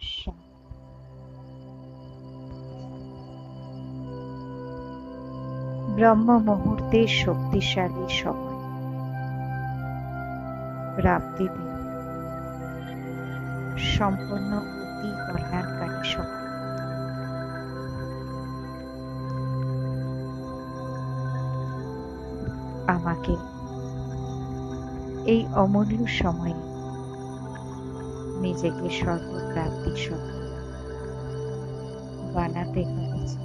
শান্তি। ব্রহ্ম মুহূর্তে শক্তিশালী সময় রাত্রিতে সম্পূর্ণ অতি কল্যাণকারী সময় আমাকে এই অমূল্য সময়ে নিজেকে সর্বপ্রাপ্তি সহ বানাতে হয়েছে।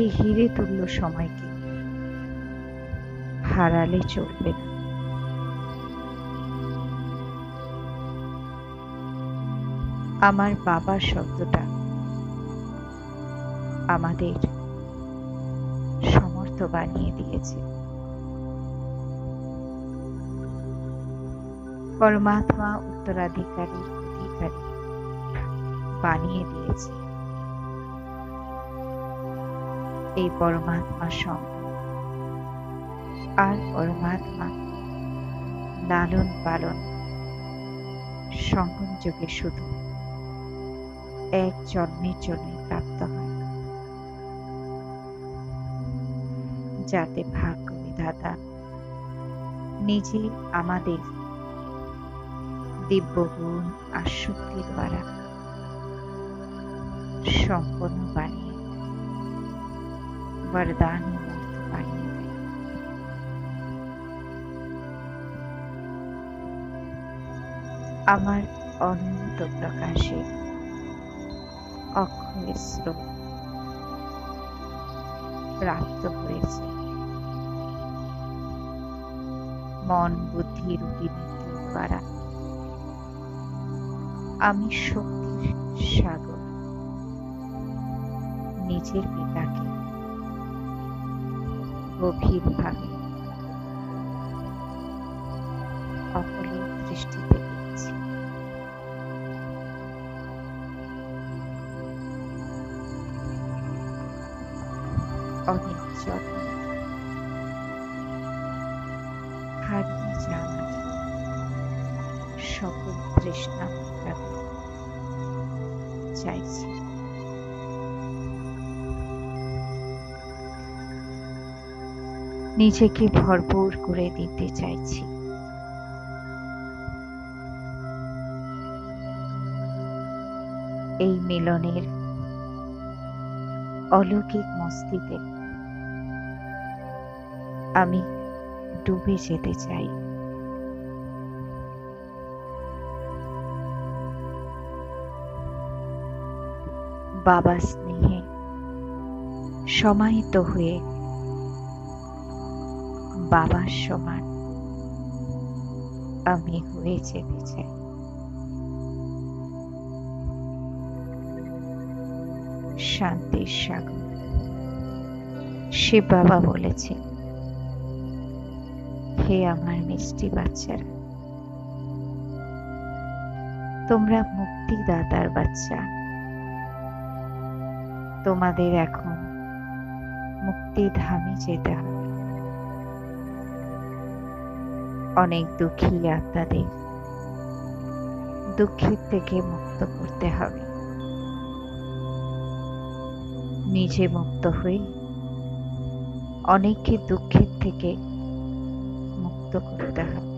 এই হিরে তুল্য সময়কে হারালে চলবে না। আমার বাবা শব্দটা আমাদের সমর্থ বানিয়ে দিয়েছে। পরমাত্মা উত্তরাধিকারীর অধিকারী। বানিয়ে দিয়েছে। এই পরমাত্মা সঙ্গ আর পরমাত্মা লালন পালন। সঙ্গম যুগে শুধু। এক জন্মের জন্য প্রাপ্ত হয়। যাতে ভাগ্য বিধাতা নিজে আমাদের দিব্যগুণ আসক্তি দ্বারা সম্পন্ন বানিয়ে वरदान मूर्त বানিয়ে দেয় আমার অনন্ত প্রকাশে অক্ষয় স্রোত প্রাপ্ত হয়েছে মন বুদ্ধি রূপী বিদ্যুৎ দ্বারা আমি শক্তির সাগর নিজের পিতাকে গভীরভাবে অপলক দৃষ্টিতে অনেক সকল তৃষ্ণা চাইছি নিজেকে ভরপুর করে দিতে চাইছি। এই মিলনের অলৌকিক মস্তিতে আমি ডুবে যেতে চাই। বাবা স্নেহে সমাহিত হয়ে বাবার সমান আমি হয়ে যেতে চাই শান্তির সাগর শিব বাবা বলেছে, হে আমার মিষ্টি বাচ্চারা, তোমরা মুক্তিদাতার বাচ্চা। তোমাদের এখন মুক্তিধামে যেতে হবে। অনেক দুঃখী আত্মাদের দুঃখের থেকে মুক্ত করতে হবে। নিজে মুক্ত হয়ে অনেককে দুঃখের থেকে মুক্ত করতে হবে।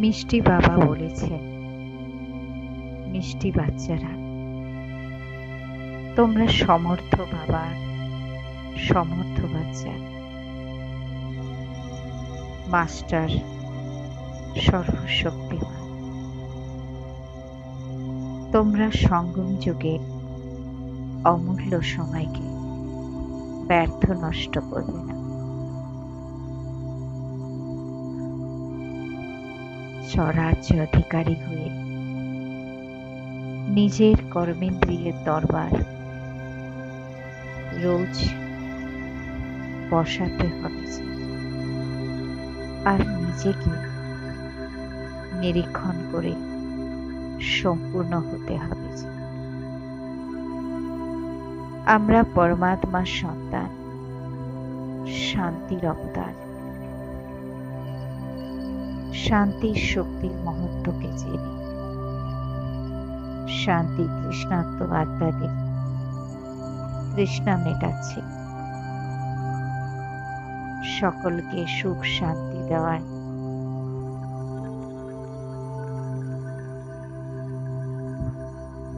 মিষ্টি বাবা বলেছেন মিষ্টি বাচ্চারা, তোমরা সমর্থ বাবার সমর্থ বাচ্চা। মাস্টার সর্বশক্তিমান। তোমরা সঙ্গম যুগে অমূল্য সময়কে ব্যর্থ নষ্ট করবে না। স্বরাজ্য অধিকারী হয়ে নিজের কর্মেন্দ্রিয়ের দরবার রোজ বসাতে হবে। আর নিজেকে নিরীক্ষণ করে সম্পূর্ণ হতে হবে। আমরা পরমাত্মার সন্তান, শান্তির অবতার। শান্তির শক্তির মহত্বকে জেনে শান্তি তৃষ্ণাত্ম আত্মাদের তৃষ্ণা মেটাচ্ছে। সকলকে সুখ শান্তি দেওয়ার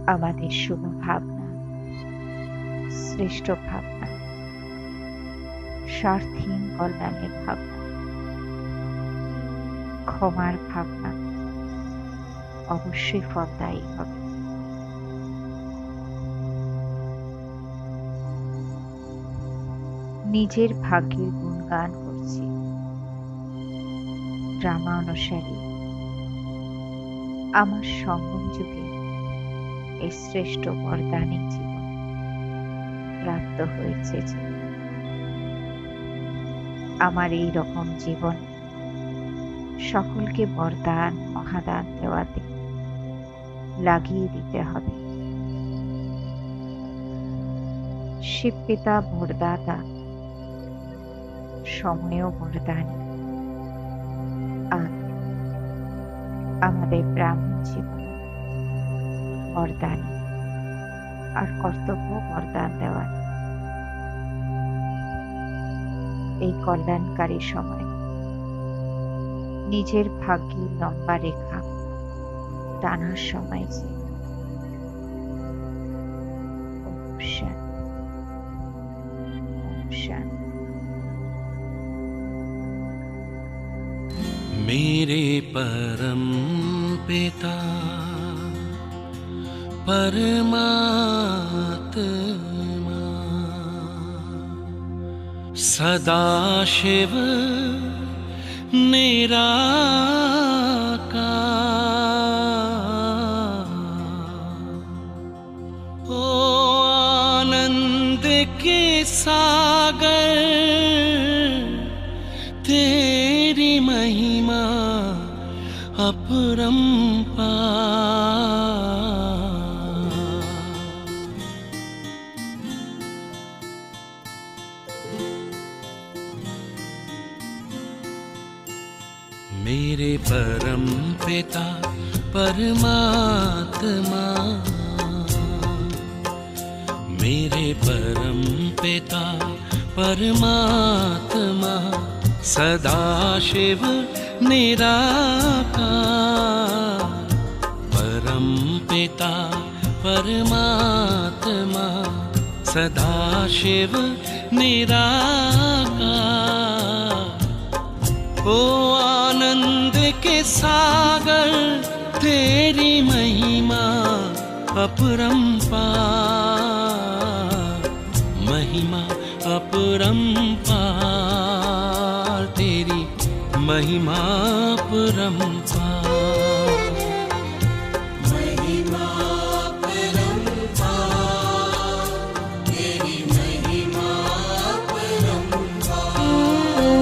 আমাদের শুভ ভাবনা, শ্রেষ্ঠ ভাবনা, স্বার্থহীন কল্যাণের ভাবনা। ক্ষমার ভাবনা অবশ্যই ফলদায়ী হবে। নিজের ভাগ্যের গুণগান করছি। ড্রামা অনুসারী আমার সঙ্গম যুগে এই শ্রেষ্ঠ বরদানী জীবন প্রাপ্ত হয়েছে আমার এই রকম জীবন সকলকে বরদান, মহাদান দেওয়াতে লাগিয়ে দিতে হবে। শিব পিতা বরদাতা, সময়ও বরদানী। আর আমাদের ব্রাহ্মণ জীবন বরদানী, আর কর্তব্য বরদান দেওয়ার এই কল্যাণকারী সময় নিজের ভাগ্যের লম্বা রেখা টানার সময় যে ওম শান্তি ওম শান্তি मेरे परम पिता परमात्मा सदाशिव निराकार आनंद के सागर तेरी महिमा अपरंपार। मेरे परम पिता, परमात्मा। मेरे परम पिता, परमात्मा। सदाशिव निराकार। परम पिता, परमात्मा। सदाशिव निराकार। अपरंपा महिमा अपरंपा तेरी महिमा अपरंपा।